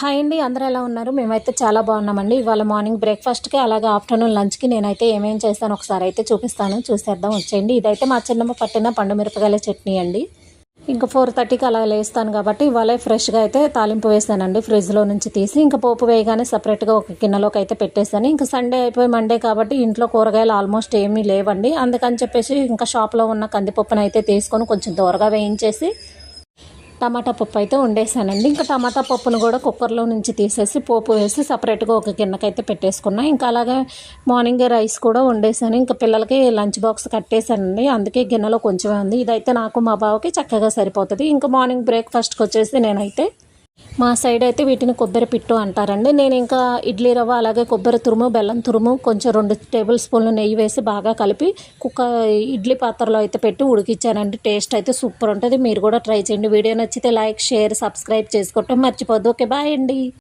Hi అండి అందరూ ఎలా ఉన్నారు? మేమైతే చాలా బాగున్నామండి. ఇవాళ మార్నింగ్ బ్రేక్ఫాస్ట్కి అలాగే ఆఫ్టర్నూన్ లంచ్కి నేనైతే ఏమేం చేస్తాను ఒకసారి అయితే చూపిస్తాను. చూసేద్దాం వచ్చేయండి. ఇదైతే మా చిన్నమ్మ పట్టిన పండు మిరపకాయల చట్నీ అండి. ఇంకా ఫోర్ థర్టీకి అలా లేస్తాను కాబట్టి ఇవాళ ఫ్రెష్గా అయితే తాలింపు వేసానండి ఫ్రిడ్జ్లో నుంచి తీసి. ఇంకా పోపు వేయగానే సపరేట్గా ఒక గిన్నెలోకి అయితే పెట్టేశాను. ఇంకా సండే అయిపోయి మండే కాబట్టి ఇంట్లో కూరగాయలు ఆల్మోస్ట్ ఏమీ లేవండి. అందుకని చెప్పేసి ఇంకా షాప్లో ఉన్న కందిపప్పును అయితే తీసుకొని కొంచెం దూరగా వేయించేసి టమాటా పప్పు అయితే వండేసానండి. ఇంకా టమాటా పప్పును కూడా కుక్కర్లో నుంచి తీసేసి పోపు వేసి సపరేట్గా ఒక గిన్నెకైతే పెట్టేసుకున్నా. ఇంకా అలాగే మార్నింగ్ రైస్ కూడా వండేసాను. ఇంకా పిల్లలకి లంచ్ బాక్స్ కట్టేశానండి. అందుకే గిన్నెలో కొంచెమే ఉంది. ఇదైతే నాకు మా బావకి చక్కగా సరిపోతుంది. ఇంకా మార్నింగ్ బ్రేక్ఫాస్ట్కి వచ్చేసి నేనైతే మా సైడ్ అయితే వీటిని కొబ్బరి పిట్టు అంటారండి. నేను ఇంకా ఇడ్లీ రవ్వ అలాగే కొబ్బరి తురుము బెల్లం తురుము కొంచెం రెండు టేబుల్ స్పూన్లు నెయ్యి వేసి బాగా కలిపి కుక్క ఇడ్లీ పాత్రలో అయితే పెట్టి ఉడికిచ్చానండి. టేస్ట్ అయితే సూపర్ ఉంటుంది. మీరు కూడా ట్రై చేయండి. వీడియో నచ్చితే లైక్ షేర్ సబ్స్క్రైబ్ చేసుకోవటం మర్చిపోద్దు ఓకే బాయ్ అండి.